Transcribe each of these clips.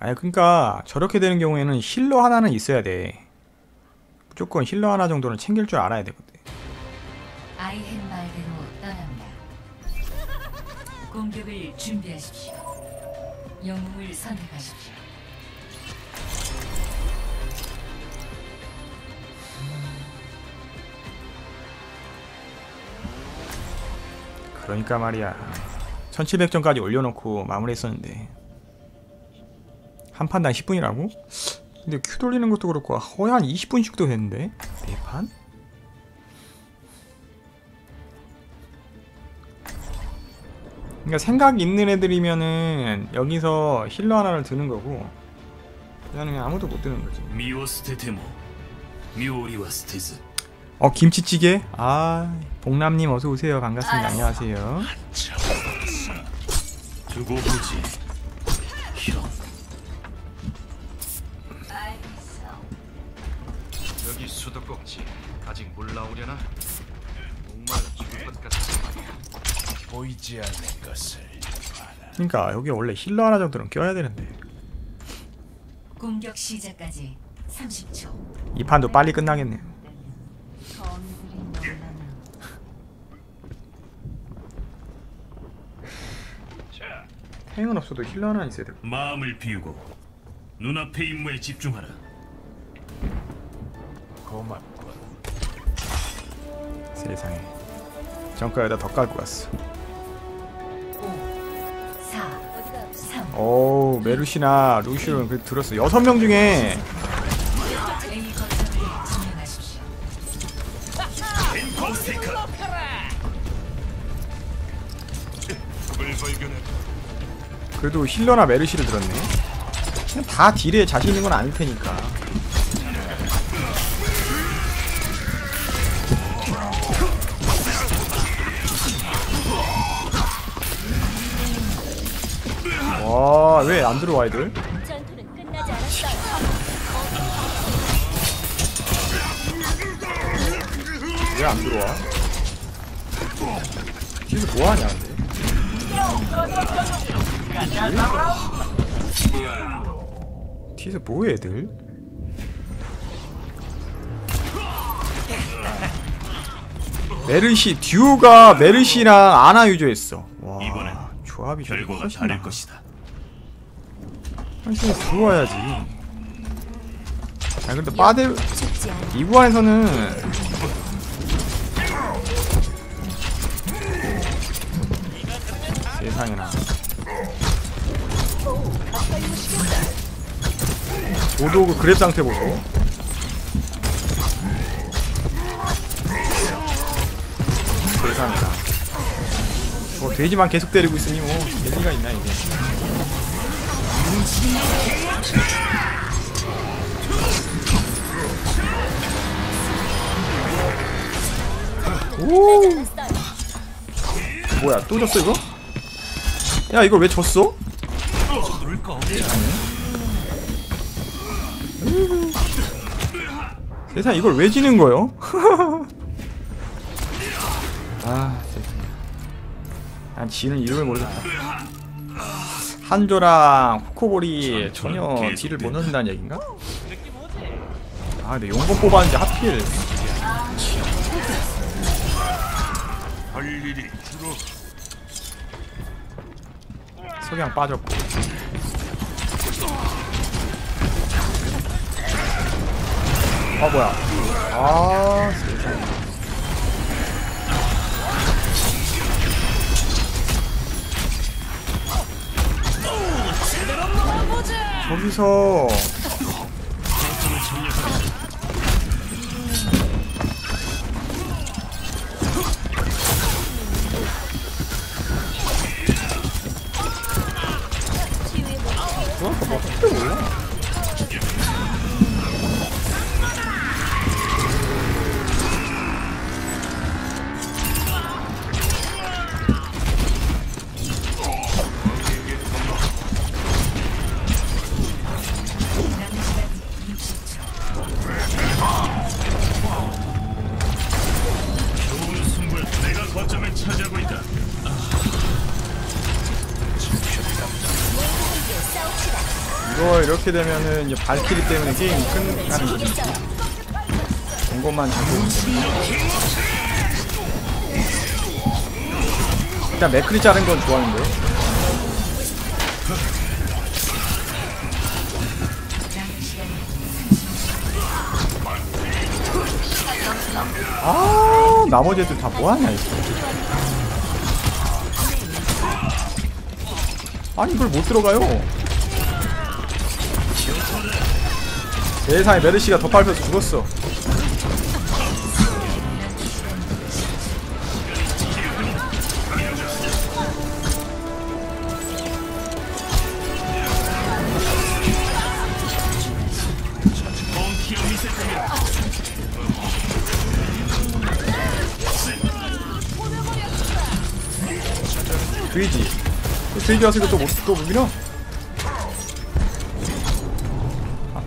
아니 그러니까 저렇게 되는 경우에는 힐러 하나는 있어야 돼. 무조건 힐러 하나 정도는 챙길 줄 알아야 되거든. 아이헨 말대로 떠납니다. 공격을 준비하십시오. 영웅을 선택하십시오. 그러니까 말이야. 1700점까지 올려놓고 마무리했었는데 한 판당 10분이라고? 근데 큐 돌리는 것도 그렇고 아, 거의 한 20분씩도 됐는데? 네 대판? 그러니까 생각 있는 애들이면은 여기서 힐러 하나를 드는 거고 그냥 아무도 못 드는 거지. 어 김치찌개? 아 복남님 어서오세요. 반갑습니다. 아, 안녕하세요. 아, 두고 보지. 수도꼭지. 아직 몰라오려나? 목말라 죽을 것 말이야. 보이지 않는 것을 그러니까 여기 원래 힐러 하나 정도는 껴야 되는데. 공격 시작까지 30초. 이 판도 빨리 끝나겠네요 행은 없어도 힐러 하나 있어야 돼 마음을 비우고 눈앞의 임무에 집중하라 고맙군 세상에. 정가에다 더 깔고 갔어. 5, 4, 3. 오 메루시나 루시온 그 들었어. 여섯 명 중에. 그래도 힐러나 메르시를 들었네. 다 딜에 자신 있는 건 아닐 테니까 왜 안 들어와 애들? 왜 안 들어와? 뒤에서 뭐하냐 근데 뒤에서 뭐해 애들? 메르시 듀오가 메르시랑 아나 유저했어 와 이번엔 조합이 결과가 훨씬 다를 나아. 것이다 훨씬 들어와야지. 아 근데 빠데. 이 구간에서는 세상에나. 저도 그 그랩 상태 보소. 세상에나. 뭐 돼지만 계속 때리고 있으니 뭐 돼지가 있나 이게 오 뭐야 또 졌어 이거? 야 이걸 왜 졌어? 세상 이걸 왜 지는 거요? 아 세상에 난 지는 이름을 모르겠다 한조랑 코코볼이 전혀 딜을 못 넣는다는 얘긴가? 아 근데 용건 뽑았는데 하필. 석양 빠졌고. 아 뭐야? 아 세상에 저기서 이렇게 되면은 이제 발키리 때문에 게임이 끝나는 거지. 온 것만 잡고 일단 맥크리 자른 건 좋아하는데. 아, 나머지 애들 다 뭐하냐, 이거. 아니, 이걸 못 들어가요. 세상에 메르시가 더 밟혀서 죽었어. 또 돼지 와서 이거 또 못, 또못 밀어?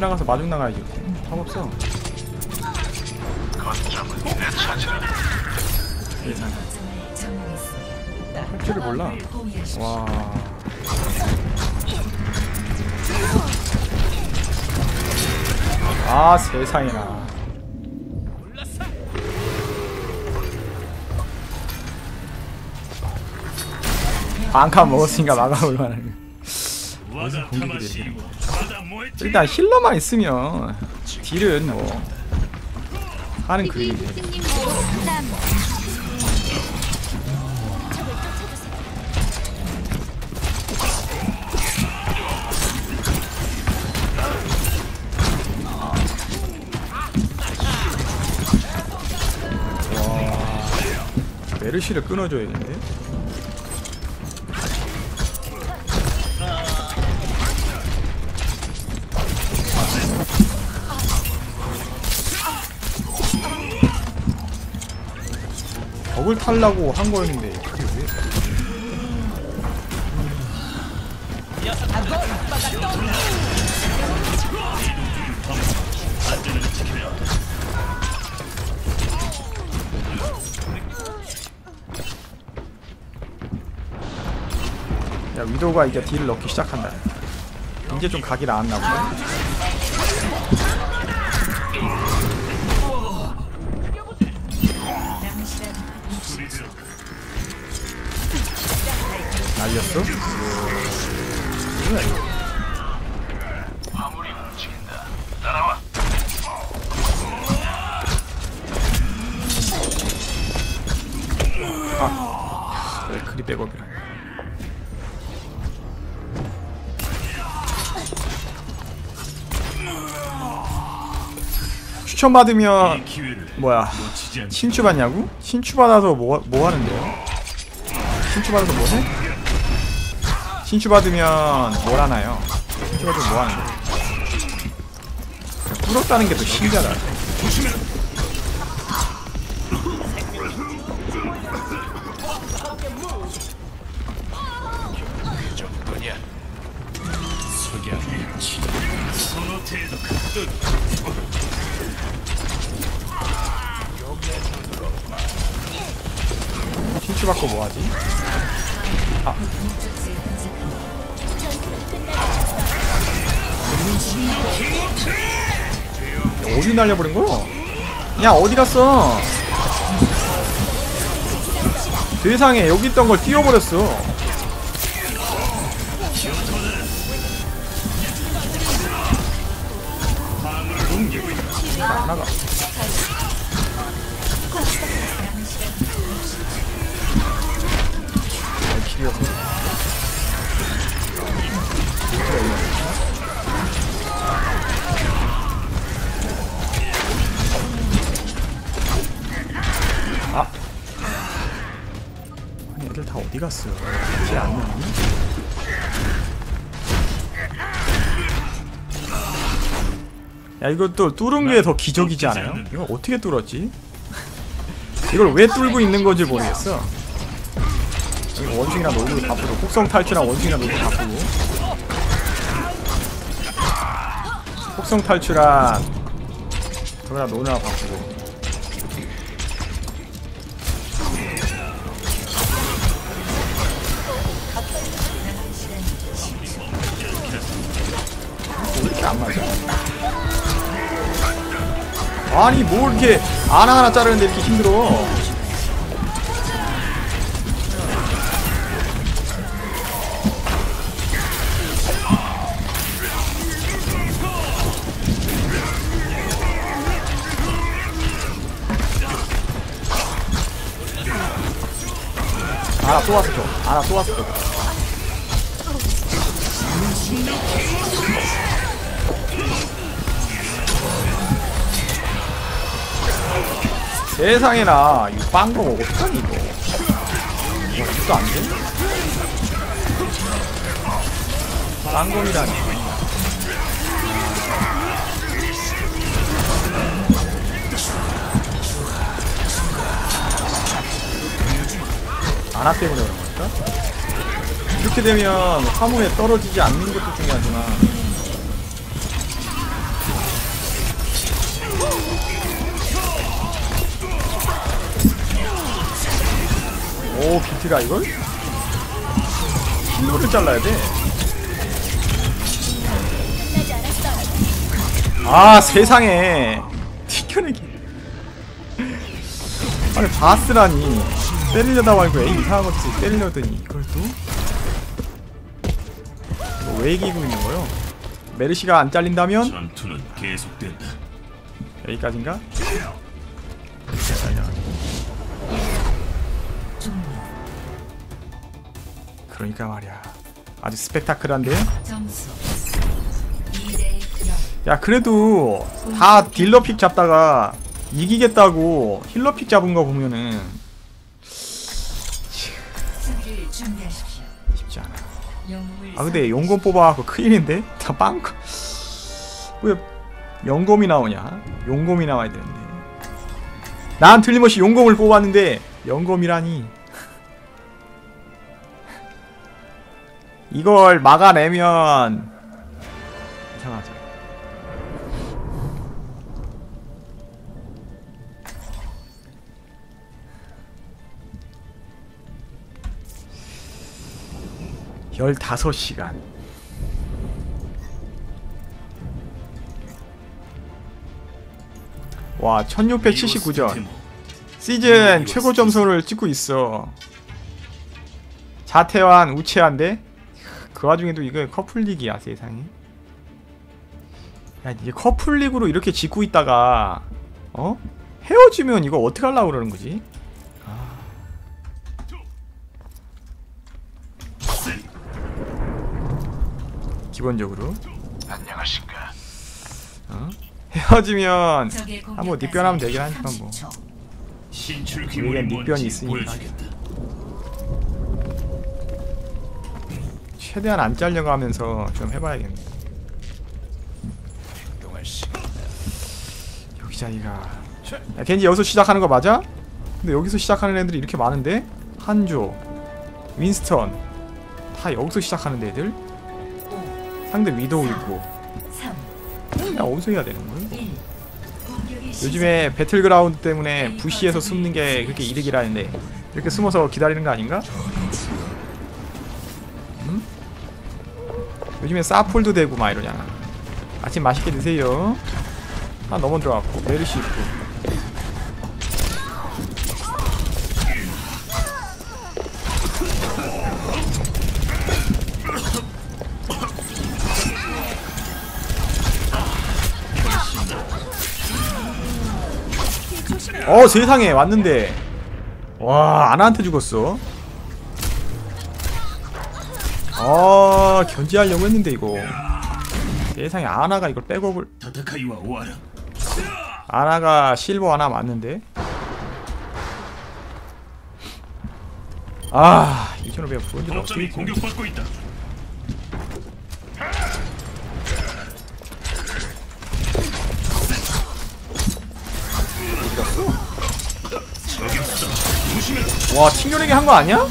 나가서 마중 나가야지. 답 없어. 할 줄을 몰라. 와. 아 세상에나. 반칸 먹었으니까 막아볼 만한. 와다 공격이 와다 모에티 일단 힐러만 있으면 딜은 뭐 하는. 적을 쫓아주세요. 메르시를 끊어줘야겠는데. 벽을 탈라고 한 거였는데 그게 왜? 야 위도가 이제 딜을 넣기 시작한다. 이제 좀 각이 나왔나 보다. 날렸어? 아, 왜 크리 백업이라? 추천 받으면 이 기회를 뭐야? 놓치지 않 신추 받냐고? 신추 받아서 뭐, 뭐 하는데요? 신추 받아서 뭐 해? 신추 받으면 뭘 하나요? 신추 받으면 뭐 하는데? 부럽다는 게 더 신기하다. 신추 받고 뭐 하지? 목 어디 날려버린 거야? 야 어디 갔어? 세상에 여기 있던 걸 띄워버렸어. 안 나가. 어디 갔어? 이제 안 나니? 야 이거 또 뚫은 게 더 기적이지 않아요? 이거 어떻게 뚫었지? 이걸 왜 뚫고 있는 건지 모르겠어. 여기 원숭이랑 놀고 바쁘고 혹성 탈출랑 원숭이랑 놀고 바쁘고 혹성 탈출한 저거랑 노느라 바쁘고 아니 뭐 이렇게 하나하나 자르는데 이렇게 힘들어? 아나 저 아나 또 왔어 세상에나 이 빵거 어떡하니 이거 이거 진짜 안 돼? 빵검이라니 아나 때문에 그런 걸까? 이렇게 되면 화물에 떨어지지 않는 것도 중요하지만 오 비트가 이걸? 힐러를 잘라야 돼. 아 세상에 튀겨내기. 아니 바스라니 때리려다 말고 거 쓰- 때리려더니 이걸 또? 왜 이기고 있는 거요? 메르시가 안 잘린다면 전투는 계속된다. 여기까지인가? 그러니까 말이야 아주 스펙타클한데? 점수 2대 0야 그래도 다 딜러픽 잡다가 이기겠다고 힐러픽 잡은 거 보면은 쉽지 않아 아 근데 용검 뽑아갖고 큰일인데? 다 빵. 왜 용검이 나오냐? 용검이 나와야 되는데. 난 틀림없이 용검을 뽑았는데 용검이라니. 이걸 막아내면 이상하죠. 열다섯 시간. 와, 1679점. 시즌 최고 점수를 찍고 있어. 자태환 우체한데 그 와중에도 이거 커플리그야 세상에. 야 이게 커플리그로 이렇게 짓고 있다가 어 헤어지면 이거 어떻게 하려고 그러는 거지? 아. 기본적으로 안녕하신가? 헤어지면 적의 한번 닉변하면 되긴 하니까 뭐. 30초. 신출 우리가 닉변이 있으니까. 최대한 안 잘려고 하면서 좀 해봐야겠네. 여기 자리가. 야, 겐지 여기서 시작하는 거 맞아? 근데 여기서 시작하는 애들이 이렇게 많은데? 한조, 윈스턴 다 여기서 시작하는 애들? 상대 위도우 있고. 3야 어디서 해야 되는 거야? 1 공격이 요즘에 배틀그라운드 때문에 부시에서 숨는 게 그렇게 이득이라는데 이렇게 숨어서 기다리는 거 아닌가? 요즘에 사폴도 되고 막 이러잖아. 아침 맛있게 드세요. 하나 넘어 들어갔고. 메르시 있고. 어 세상에. 왔는데. 와 아나한테 죽었어 아 견제하려고 했는데 이거 세상에 아나가 이걸 백업을. 아나가 실버 하나 맞는데 아 이천을 배워 본질 어떻게 공격받고 있다. 와 튕겨내기 한 거 아니야?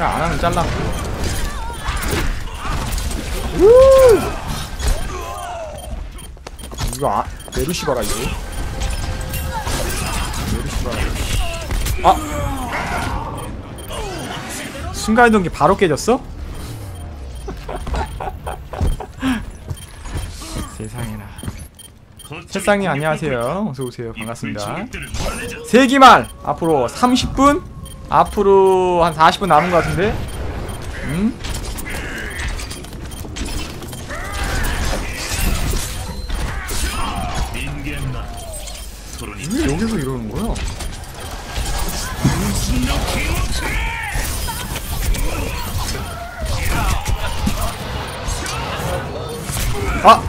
야 아나는 잘랐고 이거 아 메르시 봐라 이거. 메르시 봐라. 아! 순간이동기 바로 깨졌어? 새싹님 안녕하세요 어서 오세요 반갑습니다 세기말 앞으로 30분? 앞으로 한 40분 남은 것 같은데? 음? 왜 여기서 이러는 거야? 아!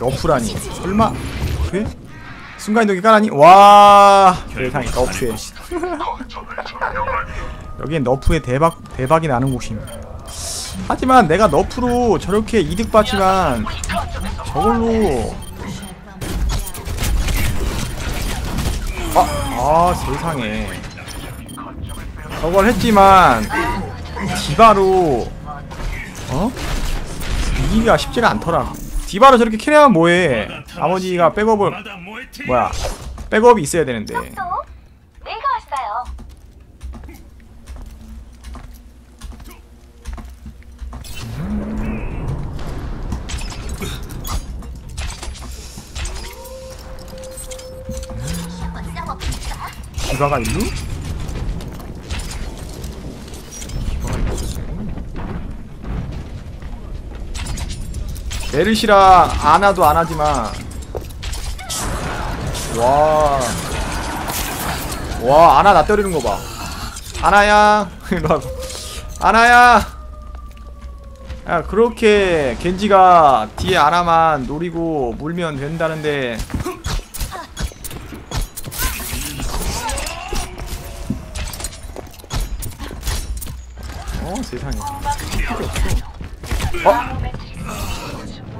너프라니. 설마? 왜? 순간이동기 까라니? 와. 세상에 너프에. 여긴 너프의 대박 대박이 나는 곳입니다 하지만 내가 너프로 저렇게 이득 봤지만 저걸로. 아, 아 세상에. 저걸 했지만 디바로 어? 이기기가 쉽지가 않더라 디바로 저렇게 캐리하면 뭐해? 아버지가 백업을 뭐야? 백업이 있어야 되는데. 또 내가 왔어요. 디바가 일루? 메르시라 안아도 안 하지만 와. 와, 아나 나 때리는 거 봐. 아나야. 와봐. 아나야. 야, 그렇게 겐지가 뒤에 아나만 노리고 물면 된다는데 어, 세상에. 어?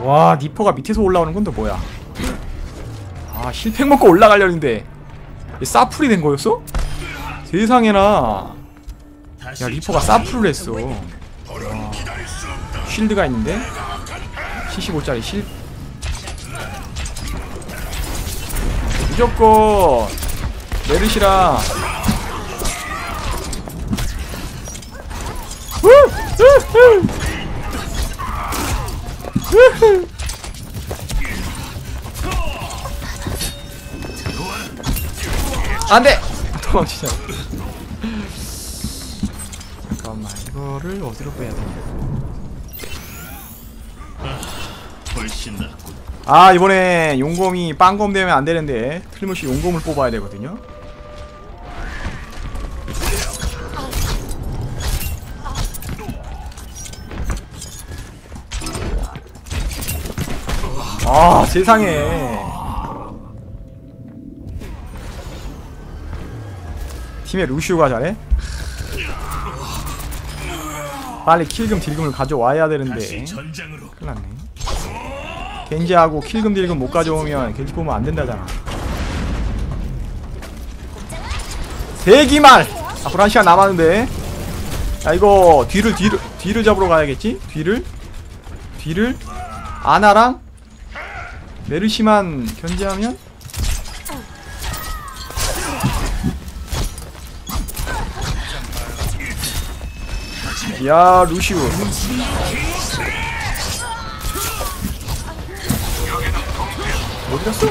와, 니퍼가 밑에서 올라오는 건또 뭐야? 아 힐팩 먹고 올라가려는데 사풀이 된 거였어? 세상에나. 야 리퍼가 사풀을 했어. 와. 쉴드가 있는데? 75짜리 실. 무조건 메르시라 안돼! 도망치자. 잠깐만 이거를 어디로 빼야 되냐 훨씬 낫군. 아 이번에 용검이 빵검 되면 안 되는데 틀림없이 용검을 뽑아야 되거든요 아 세상에. 팀의 루시우가 잘해? 빨리 킬금 딜금을 가져와야 되는데. 다시 전장으로. 큰일 났네. 겐지하고 킬금 딜금 못 가져오면 겐지 뽑으면 안 된다잖아. 대기말! 앞으로 한 시간 남았는데. 야 이거 뒤를 뒤를 뒤를 잡으러 가야겠지? 뒤를? 뒤를? 아나랑 메르시만 견제하면 야 루시우 어디 갔어?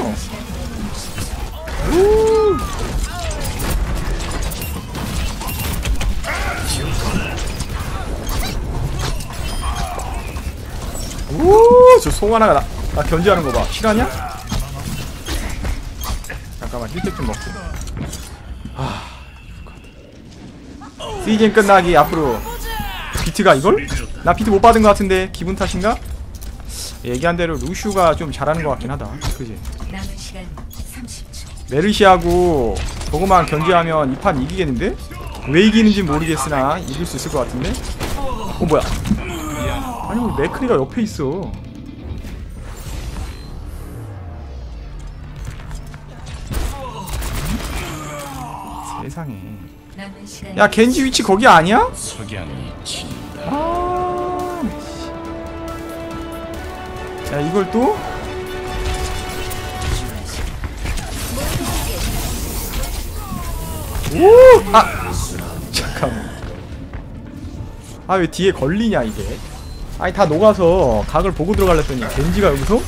우! 우! 저 송 하나가 나, 나 견제하는 거 봐. 실화냐? 잠깐만 힐팩 좀 먹고. 아, 시즌 끝나기 앞으로 비트가 이걸? 나 비트 못 받은 것 같은데 기분 탓인가? 얘기한 대로 루슈가 좀 잘하는 것 같긴 하다. 그지? 남은 시간 30초. 메르시하고 저거만 견제하면 이 판 이기겠는데? 왜 이기는지 모르겠으나 이길 수 있을 것 같은데? 어 뭐야? 아니 우리 맥크리가 옆에 있어. 이상해 야 겐지 위치 거기 아니야? 아... 네, 야 이걸 또? 오! 아! 잠깐만 아 왜 뒤에 걸리냐 이게 아니 다 녹아서 각을 보고 들어갈랬더니 겐지가 여기서?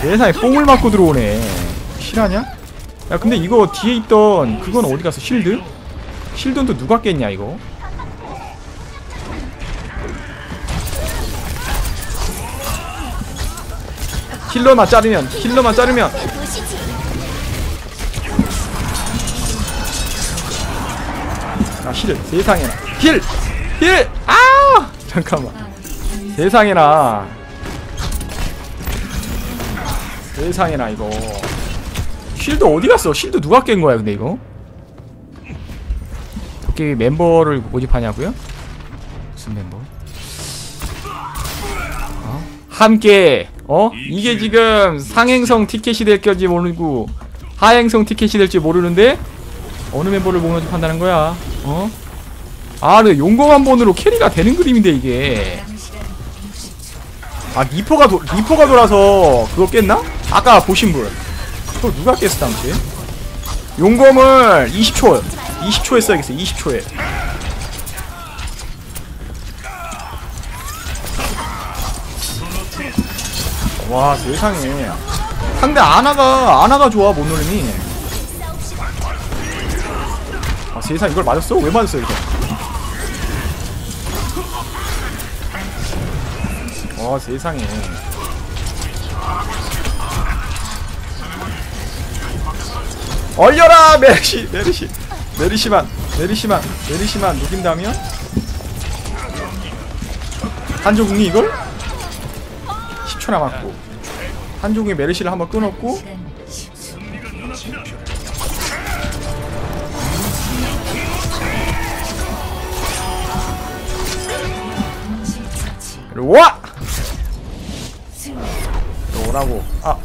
세상에 뽕을 맞고 들어오네 실하냐? 야, 근데 이거 뒤에 있던 그건 어디 갔어? 실드? 실드는 또 누가 깼냐, 이거? 힐러만 자르면, 힐러만 자르면. 아, 힐, 세상에나. 힐! 힐! 아! 잠깐만. 세상에나. 세상에나, 이거. 실드 어디 갔어? 실드 누가 깬 거야, 근데 이거? 도깨비 멤버를 모집하냐고요? 무슨 멤버? 어? 함께 어? 이게 지금 상행성 티켓이 될 건지 모르고 하행성 티켓이 될지 모르는데 어느 멤버를 모집한다는 거야? 어? 아, 근데 용검 한 번으로 캐리가 되는 그림인데 이게. 남은 시간 60초. 아, 리퍼가 도, 리퍼가 돌아서 그거 깼나? 아까 보신 분. 그거 누가 깼어 당시? 용검을 20초, 20초에 써야겠어. 20초에. 와 세상에 상대 아나가 아나가 좋아 못놀림이 아 세상 이걸 맞았어? 왜 맞았어 이거 와 세상에 얼려라 메르시 메르시 메르시만 메르시만 메르시만 녹인다면 한조궁이 이걸 10초 남았고 한조궁이 메르시를 한번 끊었고 시간 10초. 동시 처치. 그리고 와! 오라고 아.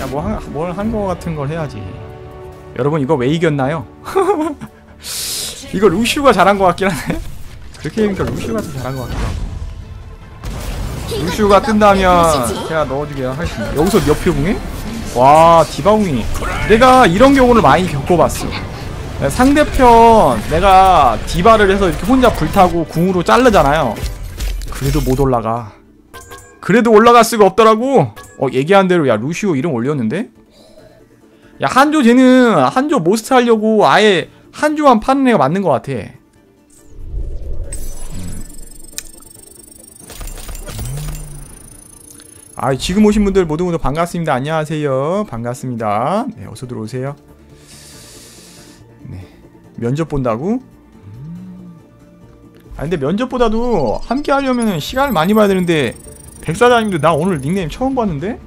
야뭐뭘한 거 같은 걸 해야지. 여러분 이거 왜 이겼나요? 이거 루시우가 잘한 것 같긴 하네. 그렇게 얘기하니까 루시우가 더 잘한 것 같기도 하고. 루시우가 뜬다면 제가 넣어주게 하겠습니다 여기서 몇 표궁해? 와 디바궁이. 내가 이런 경우를 많이 겪어봤어. 상대편 내가 디바를 해서 이렇게 혼자 불타고 궁으로 자르잖아요. 그래도 못 올라가. 그래도 올라갈 수가 없더라고 어 얘기한 대로 야 루시오 이름 올렸는데? 야 한조 쟤는 한조 모스트 하려고 아예 한조만 파는 애가 맞는 것 같아. 음. 아 지금 오신 분들 모두 모두 반갑습니다. 안녕하세요. 반갑습니다. 네 어서 들어오세요. 네 면접 본다고? 아 근데 면접보다도 함께 하려면 시간을 많이 봐야 되는데 백사장님도 나 오늘 닉네임 처음 봤는데?